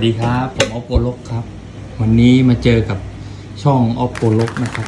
วัสดีครับ ผมออฟโกลกครับ วันนี้มาเจอกับช่องออฟโกลกนะครับ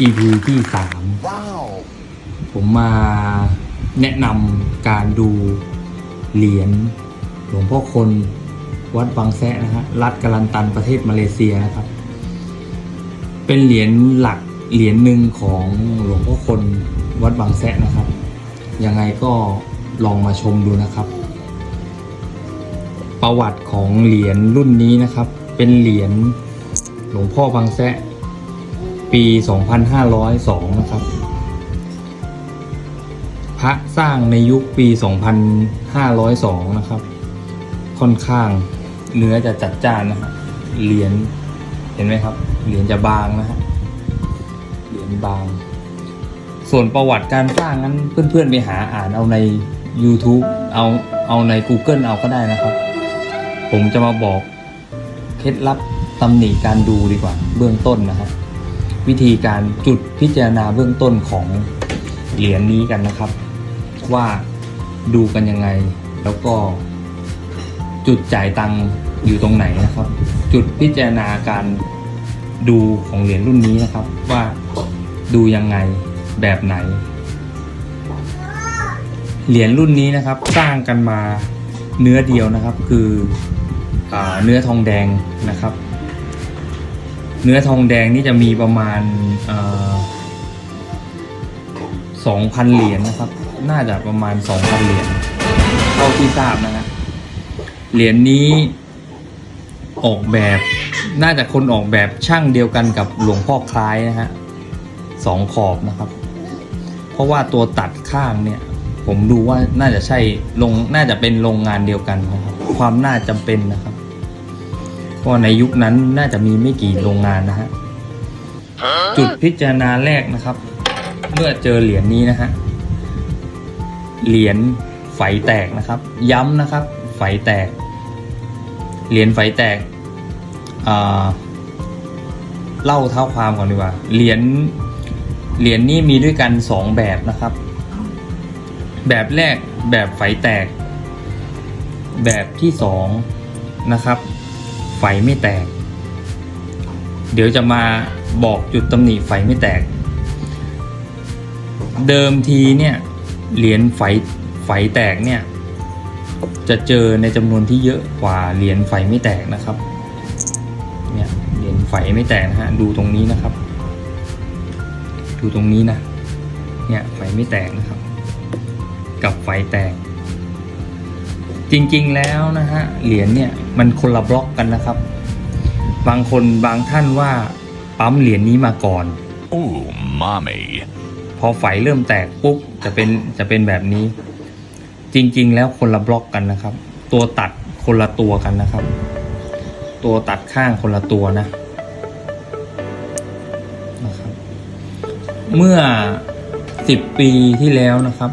EP ที่สามผมมาแนะนำการดูเหรียญหลวงพ่อคนวัดบางแซะนะฮะรัฐกาลันตันประเทศมาเลเซียนะครับ เป็นเหรียญหลักเหรียญหนึ่งของหลวงพ่อคนวัดบางแซะนะครับ ยังไงก็ลองมาชมดูนะครับ ประวัติของเหรียญรุ่นนี้นะครับ เป็นเหรียญหลวงพ่อบางแซะปี 2502 นะครับ พระสร้างในยุคปี 2502 นะครับ ค่อนข้างเนื้อจะจัดจ้านนะฮะเหรียญเห็นไหมครับ เหรียญจะบางนะฮะเหรียญบาง ส่วนประวัติการสร้างนั้นเพื่อนๆไปหาอ่านเอาใน YouTube เอาเอาใน Google เอาก็ได้นะครับ ผมจะมาบอกเคล็ดลับตำหนิการดูดีกว่าเบื้องต้นนะครับ วิธีการจุดพิจารณาเบื้องต้นของเหรียญนี้กันนะครับ ว่าดูกันยังไง แล้วก็ จุดจ่ายตังค์อยู่ตรงไหนนะครับ จุดพิจารณาการดูของเหรียญรุ่นนี้นะครับ ว่าดูยังไงแบบไหนเหรียญรุ่นนี้นะครับสร้างกันมาเนื้อเดียวนะครับคือ เนื้อทองแดงนะครับ เนื้อทองแดงนี่จะมีประมาณสองพันเหรียญนะครับ น่าจะประมาณสองพันเหรียญเท่าที่ทราบนะฮะเหรียญนี้ออกแบบน่าจะคนออกแบบช่างเดียวกันกับหลวงพ่อคล้ายนะฮะสองขอบนะครับ เพราะว่าตัวตัดข้างเนี่ย ผมดูว่าน่าจะใช่ลงน่าจะเป็นโรงงานเดียวกันนะครับ ความน่าจำเป็นนะครับ เพราะในยุคนั้นน่าจะมีไม่กี่โรงงานนะฮะ จุดพิจารณาแรกนะครับ เมื่อเจอเหรียญนี้นะฮะ เหรียญไฝแตกนะครับ ย้ำนะครับ ไฝแตก เหรียญไฝแตกอ่าเล่าเท้าความก่อนดีกว่า เหรียญ เหรียญนี้มีด้วยกันสองแบบนะครับ แบบแรกแบบไฟแตก แบบที่สองนะครับ ไฟไม่แตก เดี๋ยวจะมาบอกจุดตำหนิไฟไม่แตก เดิมทีเนี่ยเหรียญไฟไฟแตกเนี่ยจะเจอในจำนวนที่เยอะกว่าเหรียญไฟไม่แตกนะครับเนี่ยเหรียญไฟไม่แตกนะฮะดูตรงนี้นะครับ ดูตรงนี้นะเนี่ยไฟไม่แตกนะครับ กับไฟแตก จริงๆแล้วนะฮะเหรียญเนี่ยมันคนละบล็อกกันนะครับ บางคนบางท่านว่าปั๊มเหรียญนี้มาก่อน Ooh, mommy. พอไฟเริ่มแตกปุ๊บจะเป็นจะเป็นแบบนี้ จริงๆ แล้วคนละบล็อกกันนะครับ ตัวตัดคนละตัวกันนะครับ ตัวตัดข้างคนละตัวนะนะครับ เมื่อสิบปีที่แล้วนะครับ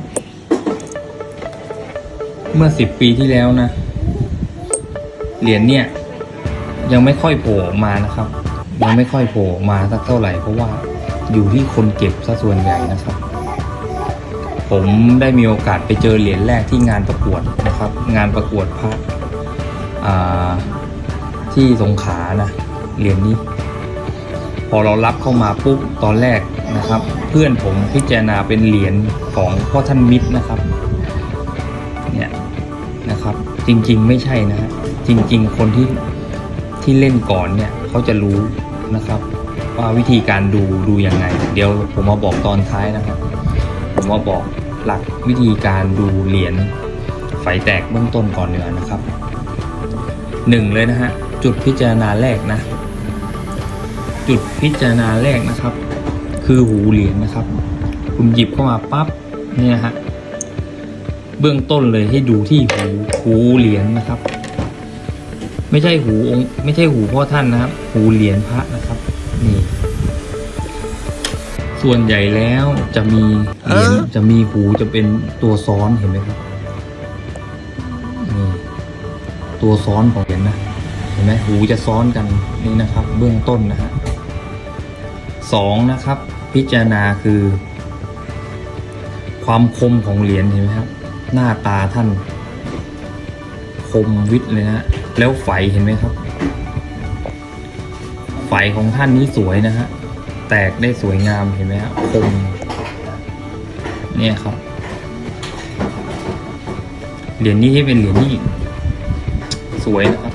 เมื่อสิบปีที่แล้วนะ เหรียญเนี่ย ยังไม่ค่อยโผล่มานะครับ ยังไม่ค่อยโผล่มาสักเท่าไหร่เพราะว่าอยู่ที่คนเก็บซะส่วนใหญ่นะครับ ผมได้มีโอกาสไปเจอเหรียญแรกที่งานประกวดนะครับ งานประกวดพระที่สงขานะเหรียญนี้ พอเรารับเข้ามาปุ๊บตอนแรกนะครับ เพื่อนผมพิจารณาเป็นเหรียญของพ่อท่านมิตรนะครับ เนี่ย นะครับ จริงๆ ไม่ใช่นะฮะจริง ๆ คนที่ที่เล่นก่อนเนี่ยเขาจะรู้นะครับ ว่าวิธีการดูดูยังไง เดี๋ยวผมมาบอกตอนท้ายนะครับ ผมมาบอกหลักวิธีการดูเหรียญไฟแตกเบื้องต้นก่อนเนือนะครับหนึ่งเลยนะฮะจุดพิจารณาแรกนะ จุดพิจารณาแรกนะครับ คือหูเหรียญนะครับ คุณหยิบเข้ามาปั๊บเนี่ยนะฮะ เบื้องต้นเลยให้ดูที่หูหูเหรียญนะครับ ไม่ใช่หูองค์ไม่ใช่หูพ่อท่านนะครับ หูเหรียญพระนะครับนี่ส่วนใหญ่แล้วจะมีเหรียญจะมีหูจะเป็นตัวซ้อนเห็นไหมครับนี่ตัวซ้อนของเหรียญนะเห็นไหมหูจะซ้อนกันนี่นะครับ เบื้องต้นนะฮะสองนะครับ พิจารณาคือ ความคมของเหรียญเห็นไหมครับ หน้าตาท่าน คมวิทย์เลยนะแล้วไฝเห็นไหมครับไฝของท่านนี้สวยนะฮะแตกได้สวยงามเห็นไหมฮะคมเนี่ยครับเหรียญนี้ที่เป็นเหรียญที่สวยนะครับ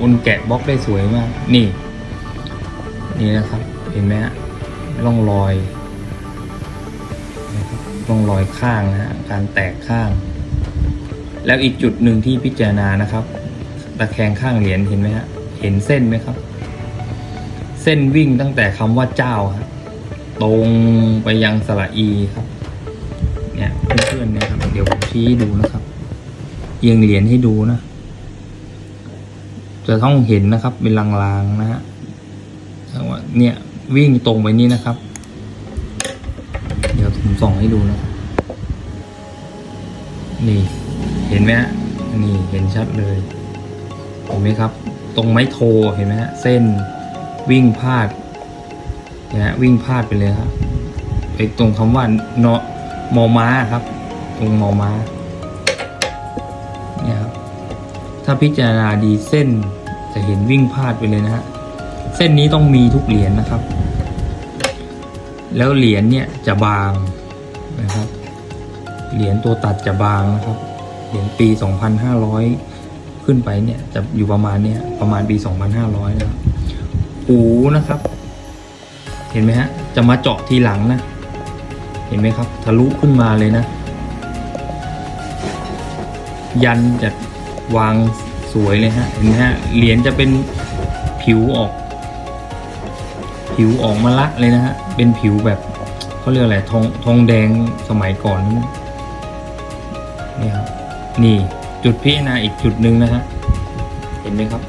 คนแกะบล็อกได้สวยมาก นี่ นี่นะครับ เห็นไหมฮะร่องรอย ร่องรอยข้างนะฮะการแตกข้าง แล้วอีกจุดหนึ่งที่พิจารณานะครับ ตะแคงข้างเหรียญเห็นไหมฮะเห็นเส้นไหมครับ เส้นวิ่งตั้งแต่คำว่าเจ้าฮะตรงไปยังสระอีครับ เนี่ยเพื่อนๆนี่ยครับ เดี๋ยวผมชี้ดูนะครับเอียงเหรียญให้ดูนะ จะต้องเห็นนะครับ เป็นลางๆนะฮะว่าเนี่ยวิ่งตรงไปนี่นะครับ ส่องให้ดูนะนี่เห็นไหมฮะนี่เห็นชัดเลย เห็นไหมครับ ตรงไม้โทเห็นไหมฮะเส้นวิ่งพาดเนี่ยฮะวิ่งพาดไปเลยครับไปตรงคำว่าเนาะมอม้าครับ ตรงมอม้าเนี่ยครับถ้าพิจารณาดีเส้นจะเห็นวิ่งพาดไปเลยนะฮะเส้นนี้ต้องมีทุกเหรียญนะครับ แล้วเหรียญเนี่ยจะบาง นะครับ เหรียญตัวตัดจะบางนะครับ เหรียญปี 2,500 ขึ้นไปเนี่ยจะอยู่ประมาณเนี้ยประมาณปี 2,500นะครับหูนะครับ เห็นไหมฮะ จะมาเจาะทีหลังนะ เห็นไหมครับ ทะลุขึ้นมาเลยนะ ยันจะวางสวยเลยฮะ เห็นไหมฮะ เหรียญจะเป็นผิวออก ผิวออกมาละเลยนะฮะ เป็นผิวแบบ เขาเรียกอะไรทองทองแดงสมัยก่อนนี่ครับนี่จุดพิจารณาอีกจุดหนึ่งนะฮะเห็นไหมครับ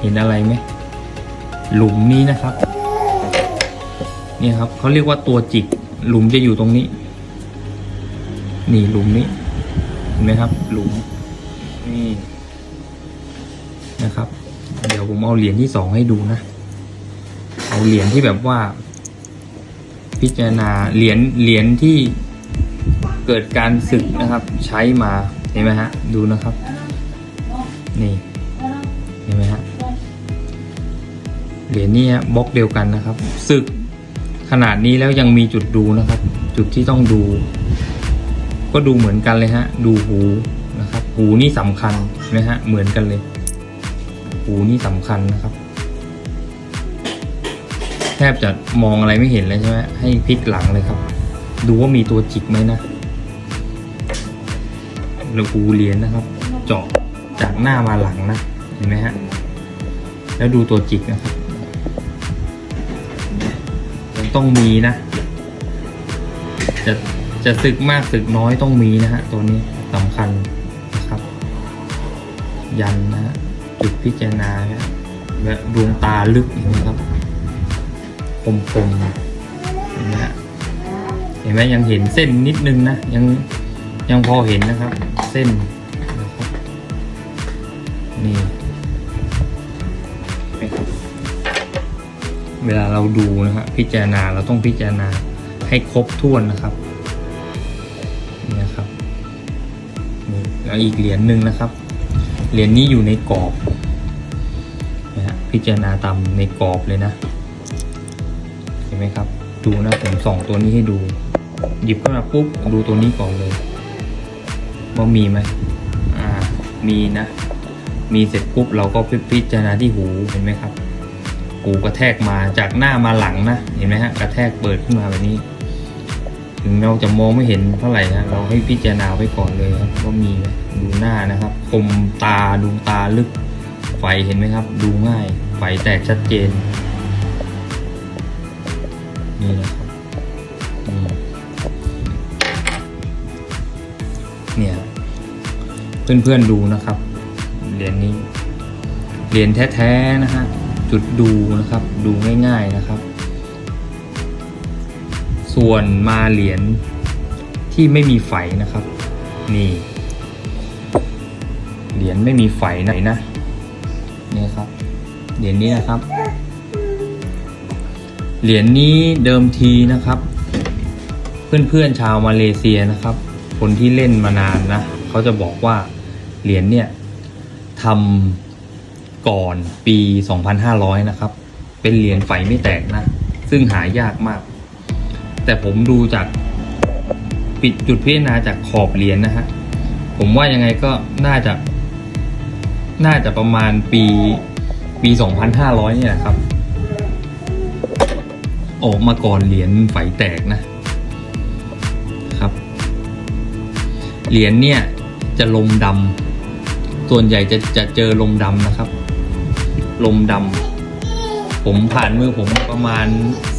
เห็นอะไรไหมหลุมนี้นะครับนี่ครับเขาเรียกว่าตัวจิก หลุมจะอยู่ตรงนี้ นี่หลุมนี้เห็นไหมครับ หลุมนี่นะครับ เดี๋ยวผมเอาเหรียญที่สองให้ดูนะ เอาเหรียญที่แบบว่า พิจารณาเหรียญเหรียญที่เกิดการศึกนะครับ ใช้มาเห็นไหมฮะดูนะครับ นี่เห็นไหมฮะเหรียญนี้ฮะบล็อกเดียวกันนะครับศึกขนาดนี้แล้วยังมีจุดดูนะครับ จุดที่ต้องดู ก็ดูเหมือนกันเลยฮะ ดูหูนะครับ หูนี่สำคัญนะฮะเหมือนกันเลย หูนี่สำคัญนะครับ แทบจะมองอะไรไม่เห็นเลยใช่ไหมให้พลิกหลังเลยครับ ดูว่ามีตัวจิกไหมนะแล้วหูเหรียญนะครับ เจาะจากหน้ามาหลังนะเห็นไหมฮะแล้วดูตัวจิกนะครับมันต้องมีนะ จะจะสึกมากสึกน้อยต้องมีนะฮะตัวนี้สำคัญนะครับ ยันนะฮะจุดพิจารณาและดวงตาลึกเห็นไหมครับ คมคมๆเห็นไหมฮะเห็นไหมยังเห็นเส้นนิดนึงนะยังยังพอเห็นนะครับ เส้นนี่เวลาเราดูนะครับพิจารณาเราต้องพิจารณาให้ครบถ้วนนะครับนี่นะครับนี่แล้วอีกเหรียญหนึ่งนะครับ เหรียญนี้อยู่ในกรอบนะฮะพิจารณาตามในกรอบเลยนะ ห็นไหมครับ ดูนะผมส่องตัวนี้ให้ดู หยิบขึ้นมาปุ๊บดูตัวนี้ก่อนเลยว่ามีไหมอ่า มีนะ มีเสร็จปุ๊บเราก็พิจารณาที่หูเห็นไหมครับ หูกระแทกมาจากหน้ามาหลังนะเห็นไหมฮะกระแทกเปิดขึ้นมาแบบนี้ถึงเราจะมองไม่เห็นเท่าไหร่นะเราให้พิจารณาไว้ก่อนเลยครับว่ามีไหมดูหน้านะครับ คมตาดูตาลึกไฟเห็นไหมครับ ดูง่ายไฟแตกชัดเจน นี่นะครับเนี่ยเพื่อนๆดูนะครับเหรียญนี้เหรียญแท้ๆนะฮะจุดดูนะครับดูง่ายๆนะครับ ส่วนมาเหรียญที่ไม่มีไฝนะครับ นี่เหรียญไม่มีไฝไหนนะนี่ครับเหรียญนี้นะครับ เหรียญนี้เดิมทีนะครับ เพื่อนๆชาวมาเลเซียนะครับ คนที่เล่นมานานนะเขาจะบอกว่าเหรียญเนี่ยทำก่อนปี 2500 นะครับ เป็นเหรียญไฟไม่แตกนะ ซึ่งหายากมาก แต่ผมดูจากปิดจุดพิจารณาจากขอบเหรียญนะฮะ ผมว่ายังไงก็น่าจะ น่าจะประมาณปีปี 2,500 เนี่ยนะครับ ออกมาก่อนเหรียญไฟแตกนะครับ เหรียญเนี่ยจะลมดำส่วนใหญ่จะจะเจอลมดำนะครับ ลมดำผมผ่านมือผมประมาณ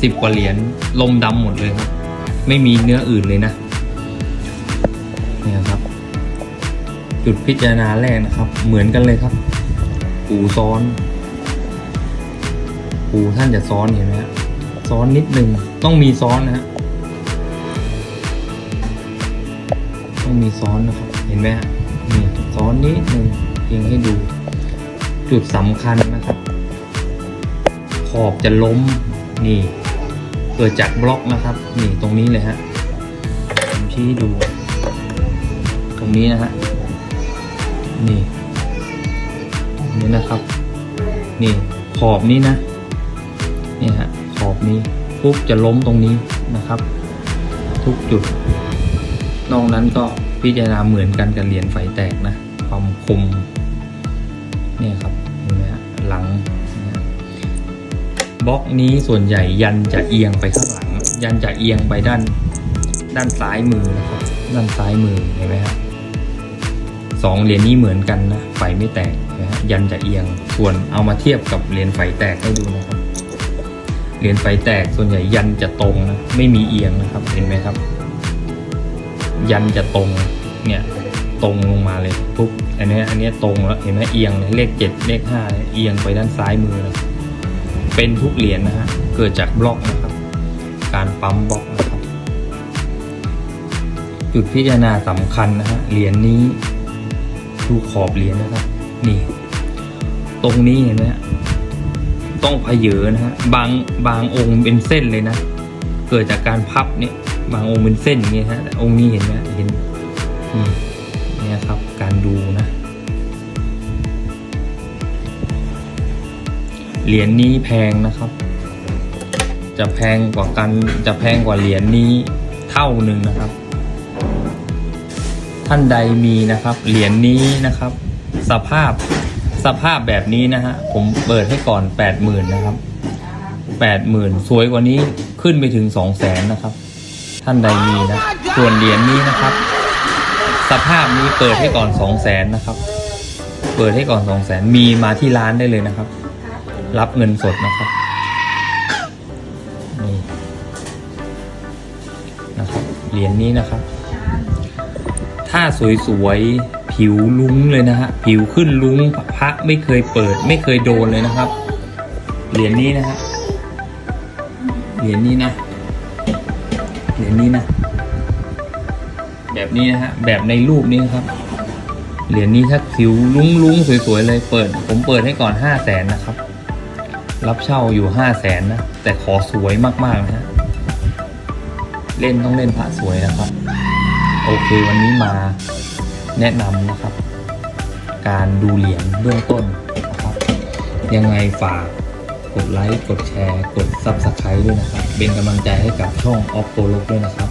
สิบกว่าเหรียญลมดำหมดเลยครับ ไม่มีเนื้ออื่นเลยนะเนี่ยครับ จุดพิจารณาแรกนะครับ เหมือนกันเลยครับปูซ้อนปูท่านจะซ้อนเห็นไหมฮะ ซ้อนนิดหนึ่งต้องมีซ้อนนะฮะต้องมีซ้อนนะครับ เห็นไหมฮะนี่ซ้อนนิดนึงเพียงให้ดู จุดสำคัญนะครับ ขอบจะล้มนี่เกิดจากบล็อกนะครับ นี่ตรงนี้เลยฮะผมชี้ดู ตรงนี้นะฮะนี่นี่นะครับ นี่ขอบนี้นะนี่ฮะ อบนี้ปุ๊บจะล้มตรงนี้นะครับ ทุกจุด นอกนั้นก็พิจารณาเหมือนกันกับเหรียญไฟแตกนะ ความคมเนี่ยครับเห็นไหมฮะหลังนะบล็อกนี้ส่วนใหญ่ยันจะเอียงไปข้างหลัง ยันจะเอียงไปด้านด้านซ้ายมือนะครับด้านซ้ายมือเห็นไหมครับสองเหรียญนี้เหมือนกันนะไฟไม่แตกเห็นไหมฮะยันจะเอียงส่วนเอามาเทียบกับเหรียญไฟแตกให้ดูนะครับ เหรียญไฟแตกส่วนใหญ่ยันจะตรงนะไม่มีเอียงนะครับเห็นไหมครับ ยันจะตรงเนี่ยตรงลงมาเลยปุ๊บอันนี้อันนี้ตรงแล้วเห็นไหมเอียงเลยเลขเจ็ดเลขห้าเอียงไปด้านซ้ายมือนะเป็นทุกเหรียญนะฮะเกิดจากบล็อกนะครับ การปั๊มบล็อกนะครับ จุดพิจารณาสำคัญนะฮะเหรียญนี้ดูขอบเหรียญนะครับ นี่ ตรงนี้เห็นไหมฮะ ต้องพเยอนะฮะบางบางองค์เป็นเส้นเลยนะ เกิดจากการพับเนี่ย บางองค์เป็นเส้นอย่างเงี้ยฮะแต่องค์นี้เห็นไหมเห็นเนี่ยครับการดูนะ เหรียญนี้แพงนะครับ จะแพงกว่ากันจะแพงกว่าเหรียญนี้เท่าหนึ่งนะครับ ท่านใดมีนะครับ เหรียญนี้นะครับ สภาพ สภาพแบบนี้นะฮะ ผมเปิดให้ก่อนแปดหมื่นนะครับแปดหมื่นสวยกว่านี้ขึ้นไปถึงสองแสนนะครับ ท่านใดมีนะ ส่วนเหรียญนี้นะครับ สภาพนี้เปิดให้ก่อนสองแสนนะครับ เปิดให้ก่อนสองแสนมีมาที่ร้านได้เลยนะครับ รับเงินสดนะครับนี่นะครับเหรียญนี้นะครับ ถ้าสวยๆ ผิวลุ้งเลยนะฮะผิวขึ้นลุ้งพระไม่เคยเปิด ไม่เคยโดนเลยนะครับ เหรียญนี้นะฮะเหรียญนี้นะเหรียญนี้นะ แบบนี้นะฮะแบบในรูปนี้นครับเหรียญนี้ถ้าผิวลุ้งลุ้งสวยๆเลยเปิด ผมเปิดให้ก่อนห้าแสนนะครับ รับเช่าอยู่ห้าแสนนะแต่ขอสวยมากๆนะฮะเล่นต้องเล่นพระสวยนะครับ โอเควันนี้มา แนะนำนะครับ การดูเหรียญเบื้องต้นนะครับ ยังไงฝากกดไลค์ กดแชร์ กด Subscribe ด้วยนะครับ เป็นกำลังใจให้กับช่องออฟโ o ลกด้วยนะครับ